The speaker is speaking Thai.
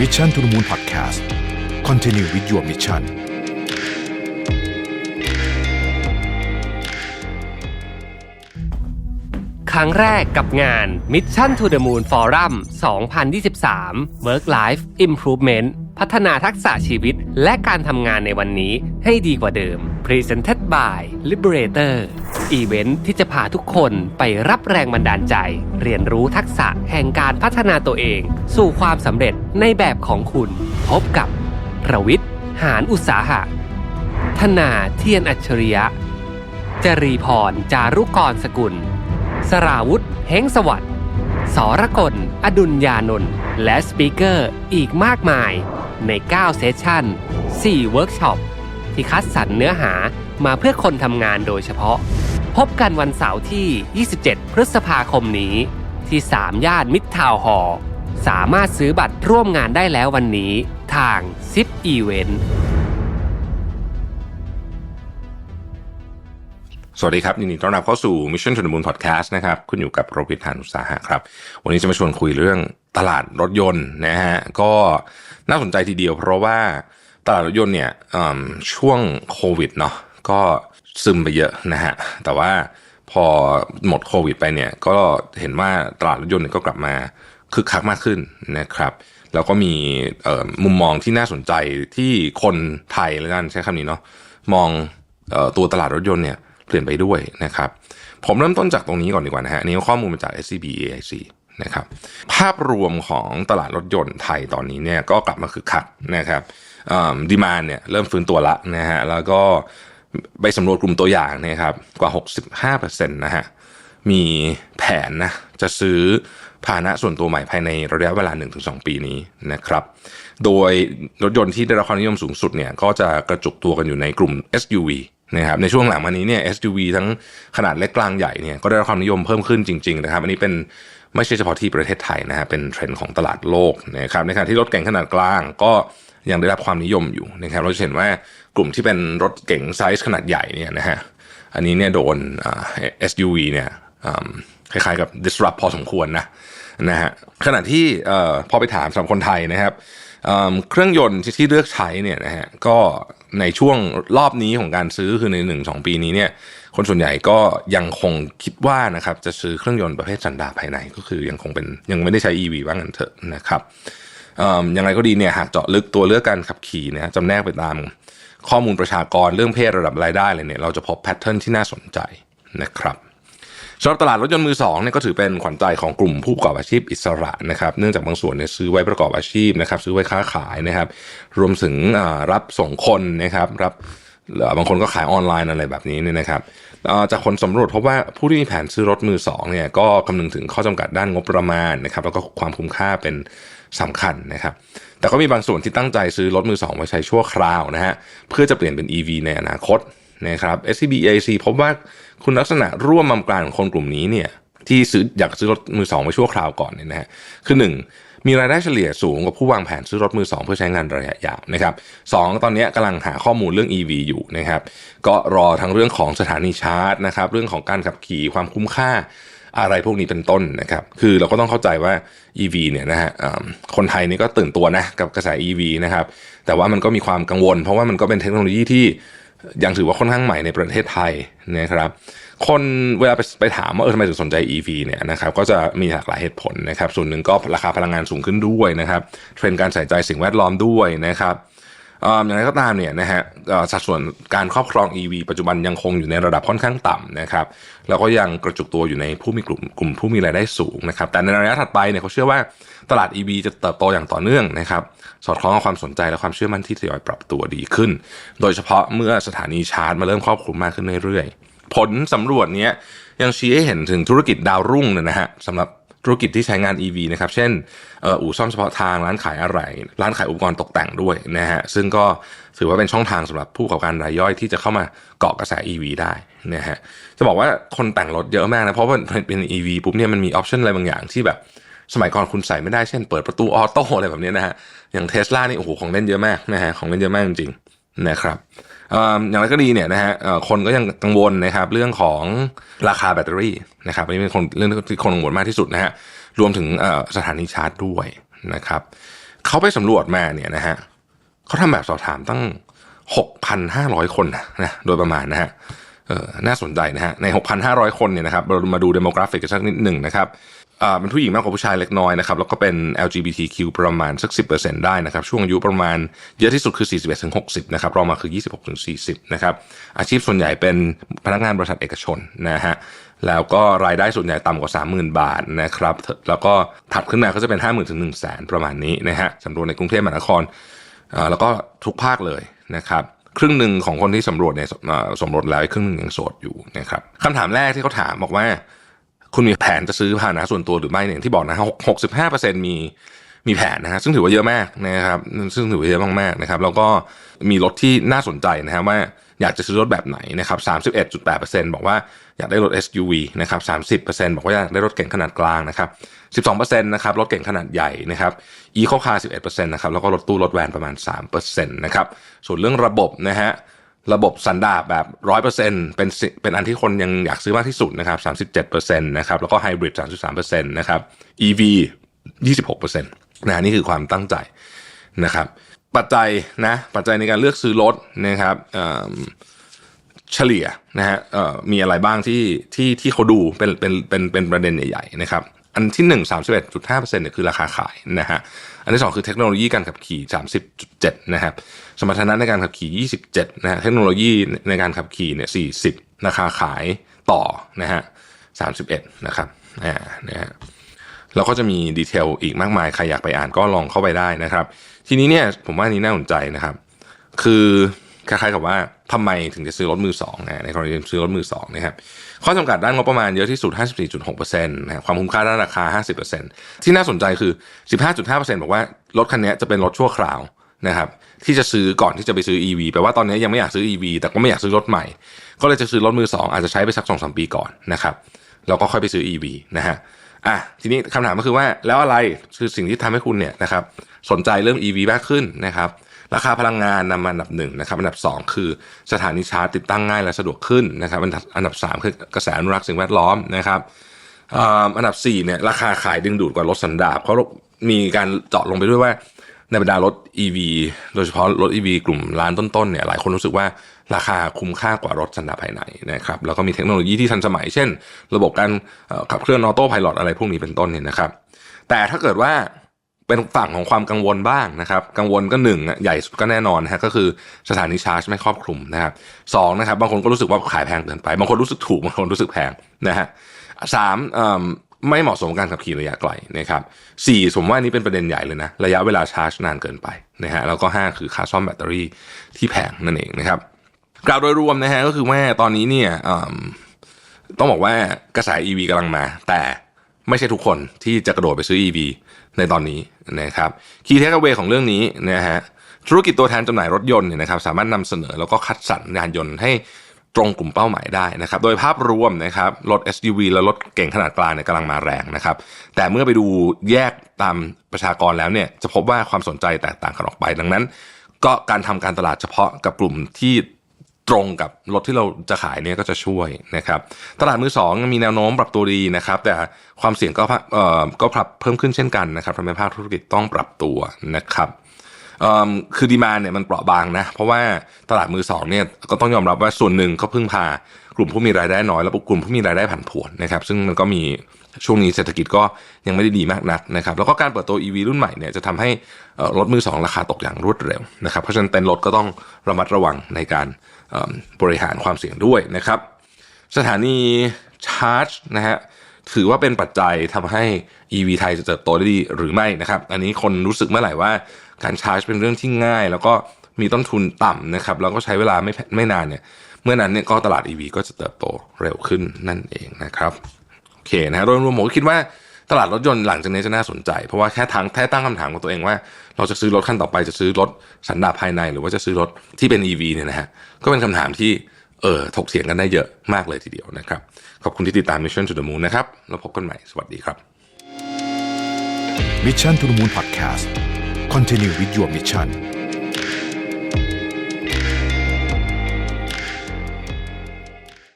มิชชั่นทุลมูลพอดแคสต์คอนเทนิววิดีโอมิชชั่นครั้งแรกกับงาน Mission to the Moon Forum 2023 Work Life Improvement พัฒนาทักษะชีวิตและการทำงานในวันนี้ให้ดีกว่าเดิม Presented by Liberator อีเวนท์ที่จะพาทุกคนไปรับแรงบันดาลใจ เรียนรู้ทักษะแห่งการพัฒนาตัวเอง สู่ความสำเร็จในแบบของคุณ พบกับประวิทย์หารอุตสาหะ ธนาเทียนอัจฉริยะ จรีพร จารุกรสกุล สราวุธเฮงสวัสดิ์สรกล อดุลยานนท์และสปีกเกอร์อีกมากมายใน 9 เซสชั่น 4 เวิร์กช็อปที่คัดสรรเนื้อหามาเพื่อคนทำงานโดยเฉพาะ พบกันวันเสาร์ที่ 27 พฤษภาคมนี้ ที่ 3 ย่านมิตรทาวน์ฮอสามารถซื้อบัตรร่วมงานได้แล้ววันนี้ ทางซิปอีเวนต์สวัสดีครับยินดีต้อนรับเข้าสู่ Mission to the Moon Podcast นะครับคุณอยู่กับโรบิทานอุตสาหะครับ วันนี้จะมาชวนคุยเรื่องตลาดรถยนต์นะฮะก็น่าสนใจทีเดียวเพราะว่าตลาดรถยนต์เนี่ยช่วงโควิดเนาะก็ ซึมไปเยอะนะฮะ แต่ว่าพอหมดโควิดไปเนี่ย ก็เห็นว่าตลาดรถยนต์ก็กลับมาคึกคักมากขึ้นนะครับ แล้วก็มีมุมมองที่น่าสนใจที่คนไทยแล้วกันใช้คำนี้เนาะมองออตัวตลาดรถยนต์เนี่ยเปลี่ยนไปด้วยนะครับ ผมเริ่มต้นจากตรงนี้ก่อนดีกว่านะฮะอันนี่ข้อมูลมาจาก SCB AIC นะครับภาพรวมของตลาดรถยนต์ไทยตอนนี้เนี่ยก็กลับมาคึกคักนะครับดีมานเนี่ยเริ่มฟื้นตัวละนะฮะแล้วก็ ไปสำรวจกลุ่มตัวอย่างเนะครับกว่า 65%นะฮะมีแผนนะจะซื้อพาหนะส่วนตัวใหม่ภายในระยะเวลา 1-2 ปีนี้นะครับ โดยรถยนต์ที่ได้รับความนิยมสูงสุดเนี่ยก็จะกระจุกตัวกันอยู่ในกลุ่ม SUV นะครับในช่วงหลังมานี้เนี่ย SUV ทั้งขนาดเล็กกลางใหญ่เนี่ยก็ได้รับความนิยมเพิ่มขึ้นจริงๆนะครับ อันนี้เป็นไม่ใช่เฉพาะที่ประเทศไทยนะฮะเป็นเทรนด์ของตลาดโลกนะครับในขณะที่รถเก๋งขนาดกลางก็ ยังได้รับความนิยมอยู่นะครับ เราจะเห็นว่ากลุ่มที่เป็นรถเก๋งไซส์ขนาดใหญ่เนี่ยนะฮะอันนี้เนี่ยโดนอ่า SUV เนี่ยคล้ายๆกับ disrupt พอสมควรนะนะฮะขณะที่พอไปถามสำหรับคนไทยนะครับเครื่องยนต์ที่เลือกใช้เนี่ยนะฮะก็ในช่วงรอบนี้ของการซื้อคือในหนึ่งสองปีนี้เนี่ยคนส่วนใหญ่ก็ยังคงคิดว่านะครับจะซื้อเครื่องยนต์ประเภทสันดาปภายในก็คือยังคงเป็นยังไม่ได้ใช้ EV ว่างั้นเถอะนะครับ อืมยังไงก็ดีเนี่ยหากเจาะลึกตัวเลือกการขับขี่นะจำแนกไปตามข้อมูลประชากรเรื่องเพศระดับรายได้เลยเนี่ยเราจะพบแพทเทิร์นที่น่าสนใจนะครับสำหรับตลาดรถยนต์มือสองเนี่ยก็ถือเป็นขวัญใจของกลุ่มผู้ประกอบอาชีพอิสระนะครับเนื่องจากบางส่วนเนี่ยซื้อไว้ประกอบอาชีพนะครับซื้อไว้ค้าขายนะครับ รวมถึงรับส่งคนนะครับรับบางคนก็ขายออนไลน์อะไรแบบนี้เนี่ยนะครับจากคนสำรวจพบว่าผู้ที่มีแผนซื้อรถมือสองเนี่ยก็คำนึงถึงข้อจำกัดด้านงบประมาณนะครับแล้วก็ความคุ้มค่าเป็น สำคัญนะครับแต่ก็มีบางส่วนที่ตั้งใจซื้อรถมือสองไว้ใช้ชั่วคราวนะฮะเพื่อจะเปลี่ยนเป็น EV ในอนาคตนะครับ SCB EIC พบว่าคุณลักษณะร่วมมากลางของคนกลุ่มนี้เนี่ยที่ซื้ออยากซื้อรถมือสองไว้ชั่วคราวก่อนเนี่ยนะฮะคือหนึ่งมีรายได้เฉลี่ยสูงกว่าผู้วางแผนซื้อรถมือสองเพื่อใช้งานระยะยาวนะครับสองตอนนี้กำลังหาข้อมูลเรื่อง EV อยู่นะครับก็รอทั้งเรื่องของสถานีชาร์จนะครับเรื่องของการขับขี่ความคุ้มค่า อะไรพวกนี้เป็นต้นนะครับ คือเราก็ต้องเข้าใจว่า EV เนี่ยนะฮะคนไทยนี่ก็ตื่นตัวนะกับกระแส EV นะครับ แต่ว่ามันก็มีความกังวล เพราะว่ามันก็เป็นเทคโนโลยีที่ยังถือว่าค่อนข้างใหม่ในประเทศไทยนะครับ คนเวลาไปไปถามว่าเออทำไมถึงสนใจ EV เนี่ยนะครับก็จะมีหลากหลายเหตุผลนะครับ ส่วนหนึ่งก็ราคาพลังงานสูงขึ้นด้วยนะครับ เทรนด์การใส่ใจสิ่งแวดล้อมด้วยนะครับ อย่างไรก็ตามเนี่ยนะฮะสัดส่วนการครอบครอง EV ปัจจุบันยังคงอยู่ในระดับค่อนข้างต่ำนะครับแล้วก็ยังกระจุกตัวอยู่ในผู้มีกลุ่มกลุ่มผู้มีรายได้สูงนะครับแต่ในระยะถัดไปเนี่ยเขาเชื่อว่าตลาด EV จะเติบโตอย่างต่อเนื่องนะครับสอดคล้องกับความสนใจและความเชื่อมั่นที่ทยอยปรับตัวดีขึ้น โดยเฉพาะเมื่อสถานีชาร์จมาเริ่มครอบคลุมมากขึ้นเรื่อยๆ ผลสำรวจเนี้ยยังชี้ให้เห็นถึงธุรกิจดาวรุ่งเนี่ยนะฮะสำหรับ ธุรกิจที่ใช้งาน EV นะครับ เช่นอู่ซ่อมเฉพาะทางร้านขายอะไร ร้านขายอุปกรณ์ตกแต่งด้วยนะฮะ ซึ่งก็ถือว่าเป็นช่องทางสำหรับผู้ประกอบการรายย่อยที่จะเข้ามาเกาะกระแส EV ได้นะฮะ จะบอกว่าคนแต่งรถเยอะมากนะ เพราะว่าเป็น EV ปุ๊บเนี่ยมันมีออปชันอะไรบางอย่างที่แบบสมัยก่อนคุณใส่ไม่ได้ เช่น เปิดประตูออโต้อะไรแบบนี้นะฮะ อย่างเทสลานี่โอ้โหของเล่นเยอะมากนะฮะ ของเล่นเยอะมากจริงๆนะครับ อย่างไรก็ดีเนี่ยนะฮะคนก็ยังกังวลนะครับเรื่องของราคาแบตเตอรี่นะครับอันนี้เป็นคนเรื่องที่คนกังวลมากที่สุดนะฮะรวมถึงสถานีชาร์จด้วยนะครับเขาไปสำรวจมาเนี่ยนะฮะเขาทำแบบสอบถามตั้ง 6,500 คนนะนะโดยประมาณนะฮะน่าสนใจนะฮะใน 6,500 คนเนี่ยนะครับเรามาดู demographic กันสักนิดหนึ่งนะครับ เป็นผู้หญิงมากกว่าผู้ชายเล็กน้อยนะครับ แล้วก็เป็น LGBTQ ประมาณสัก 10%ได้นะครับ ช่วงอายุประมาณเยอะที่สุดคือ 41ถึง60 นะครับ รองมาคือ 26ถึง40 นะครับ อาชีพส่วนใหญ่เป็นพนักงานบริษัทเอกชนนะฮะ แล้วก็รายได้ส่วนใหญ่ต่ำกว่า 30,000 บาทนะครับ แล้วก็ถัดขึ้นมาก็จะเป็น 50,000ถึง1 0 0 0 0แสนประมาณนี้นะฮะสำรวจในกรุงเทพมหานครอ่าแล้วก็ทุกภาคเลยนะครับครึ่งหนึ่งของคนที่สำรวจเนี่ยสมรสแล้วครึ่งหนึ่งยังโสดอยู่นะครับคำถามแรกที่เขาถามบอกว่า คุณมีแผนจะซื้อพาหนะส่วนตัวหรือไม่เนี่ยที่บอกนะหกสิบห้าเปอร์เซ็นมีมีแผนนะฮะซึ่งถือว่าเยอะมากนะครับ ซึ่งถือว่าเยอะมากๆนะครับ แล้วก็มีรถที่น่าสนใจนะฮะว่าอยากจะซื้อรถแบบไหนนะครับสามสิบเอ็ดจุดแปดเปอร์เซ็นบอกว่าอยากได้รถ SUV นะครับสามสิบเปอร์เซ็นบอกว่าอยากได้รถเก๋งขนาดกลางนะครับสิบสองเปอร์เซ็นต์นะครับรถเก๋งขนาดใหญ่นะครับอีโคคาร์สิบเอ็ดเปอร์เซ็นต์นะครับแล้วก็รถตู้รถแวนประมาณสามเปอร์เซ็นต์นะครับส่วนเรื่องระบบนะฮะ ระบบสันดาปแบบร้อยเปอร์เซ็นเป็นเป็นอันที่คนยังอยากซื้อมากที่สุดนะครับสามสิบเจ็ดเปอร์เซ็นต์นะครับแล้วก็ไฮบริดสามสิบสามเปอร์เซ็นต์นะครับ EV ยี่สิบหกเปอร์เซ็นต์นะนี่คือความตั้งใจนะครับ ปัจจัยนะปัจจัยในการเลือกซื้อรถนะครับเฉลี่ยนะฮะมีอะไรบ้างที่ที่ที่เขาดูเป็นเป็นเป็นเป็นประเด็นใหญ่ๆนะครับ อันที่หนึ่งสามสิบเอ็ดจุดห้าเปอร์เซ็นต์เนี่ยคือราคาขายนะฮะ อันที่สองคือเทคโนโลยีการขับขี่สามสิบจุดเจ็ดนะครับ สมรรถนะในการขับขี่ยี่สิบเจ็ดนะฮะ เทคโนโลยีในการขับขี่เนี่ยสี่สิบราคาขายต่อนะฮะสามสิบเอ็ดนะครับ อ่า นะฮะแล้วก็จะมีดีเทลอีกมากมาย ใครอยากไปอ่านก็ลองเข้าไปได้นะครับ ทีนี้เนี่ยผมว่านนี้น่าสนใจนะครับ คือ คล้ายๆกับว่าทำไมถึงจะซื้อรถมือสองนะในกรณีซื้อรถมือสองนะครับข้อจำกัดด้านงบประมาณเยอะที่สุด 54.6%นะความคุ้มค่าด้านราคา 50%ที่น่าสนใจคือ 15.5%บอกว่ารถคันนี้จะเป็นรถชั่วคราวนะครับที่จะซื้อก่อนที่จะไปซื้อ EV แปลว่าตอนนี้ยังไม่อยากซื้อ EV แต่ก็ไม่อยากซื้อรถใหม่ ก็เลยจะซื้อรถมือสองอาจจะใช้ไปสักสองสามปีก่อนนะครับแล้วก็ค่อยไปซื้อ EV นะฮะอะทีนี้คำถามก็คือว่าแล้วอะไรคือสิ่งที่ทำให้คุณเนี่ยนะครับสนใจเรื่อง EV มากขึ้นนะครับ ราคาพลังงานนำมาอันดับหนึ่งนะครับอันดับสองคือสถานีชาร์จติดตั้งง่ายและสะดวกขึ้นนะครับอันดับอันดับสามคือกระแสอนุรักษ์สิ่งแวดล้อมนะครับอันดับสี่เนี่ยราคาขายดึงดูดกว่ารถสันดาปเพรามีการเจาะลงไปด้วยว่าในบรรดารถ EV โดยเฉพาะรถ EV กลุ่มล้านต้นๆเนี่ยหลายคนรู้สึกว่าราคาคุ้มค่ากว่ารถสันดาปภายในนะครับแล้วก็มีเทคโนโลยีที่ทันสมัย เช่น ระบบการขับเคลื่อนออโต้พายロอะไรพวกนี้เป็นต้นเนี่ยนะครับ แต่ถ้าเกิดว่า เป็นฝั่งของความกังวลบ้างนะครับ กังวลก็หนึ่งใหญ่สุดก็แน่นอนนะฮะก็คือสถานีชาร์จไม่ครอบคลุมนะครับสองนะครับ บางคนก็รู้สึกว่าขายแพงเกินไป บางคนรู้สึกถูกบางคนรู้สึกแพงนะฮะสามไม่เหมาะสมกับการขับขี่ระยะไกลนะครับสี่ผมว่านี้เป็นประเด็นใหญ่เลยนะ ระยะเวลาชาร์จนานเกินไปนะฮะแล้วก็ห้าคือค่าซ่อมแบตเตอรี่ที่แพงนั่นเองนะครับกล่าวโดยรวมนะฮะก็คือว่าตอนนี้เนี่ยต้องบอกว่ากระแส EV กำลังมา แต่ไม่ใช่ทุกคนที่จะกระโดดไปซื้อ EV ในตอนนี้นะครับคีย์เทคเวของเรื่องนี้นะฮะธุรกิจตัวแทนจำหน่ายรถยนต์เนี่ยนะครับสามารถนำเสนอแล้วก็คัดสรรยานยนต์ให้ตรงกลุ่มเป้าหมายได้นะครับ โดยภาพรวมนะครับรถ SUV และรถเก่งขนาดกลางเนี่ยกำลังมาแรงนะครับ แต่เมื่อไปดูแยกตามประชากรแล้วเนี่ยจะพบว่าความสนใจแตกต่างกันออกไป ดังนั้น ก็การทำการตลาดเฉพาะกับกลุ่มที่ ตรงกับรถที่เราจะขายเนี่ยก็จะช่วยนะครับ ตลาดมือสองมีแนวโน้มปรับตัวดีนะครับ แต่ความเสี่ยงก็เอ่อก็ปรับเพิ่มขึ้นเช่นกันนะครับทำให้ภาคธุรกิจต้องปรับตัวนะครับอืมคือดีมาเนี่ยมันเปราะบางนะ เพราะว่าตลาดมือสองเนี่ยก็ต้องยอมรับว่าส่วนหนึ่งก็พึ่งพากลุ่มผู้มีรายได้น้อยและกลุ่มผู้มีรายได้ผันผวนนะครับ ซึ่งมันก็มี ช่วงนี้เศรษฐกิจก็ยังไม่ได้ดีมากนักนะครับแล้วก็การเปิดตัว EV รุ่นใหม่เนี่ยจะทำให้รถมือสองราคาตกอย่างรวดเร็วนะครับเพราะฉะนั้นเต็นท์รถก็ต้องระมัดระวังในการบริหารความเสี่ยงด้วยนะครับ สถานีชาร์จนะฮะถือว่าเป็นปัจจัยทำให้ EV ไทยจะเติบโตได้ดีหรือไม่นะครับ อันนี้คนรู้สึกเมื่อไหร่ว่าการชาร์จเป็นเรื่องที่ง่าย แล้วก็มีต้นทุนต่ำนะครับแล้วก็ใช้เวลาไม่ไม่นานเนี่ยเมื่อนั้นเนี่ยก็ตลาด EV ก็จะเติบโตเร็วขึ้นนั่นเองนะครับ เคนะฮะโดยรวมผมก็คิดว่าตลาดรถยนต์หลังจากนี้จะน่าสนใจ เพราะว่าแค่ทางแค่ตั้งคำถามกับตัวเองว่า เราจะซื้อรถคันต่อไปจะซื้อรถสันดาปภายใน หรือว่าจะซื้อรถที่เป็น EV เนี่ยนะฮะก็เป็นคำถามที่เออถกเถียงกันได้เยอะมากเลยทีเดียวนะครับ ขอบคุณที่ติดตาม Mission to the Moon นะครับแล้วพบกันใหม่สวัสดีครับ Mission to the Moon Podcast Continue with your mission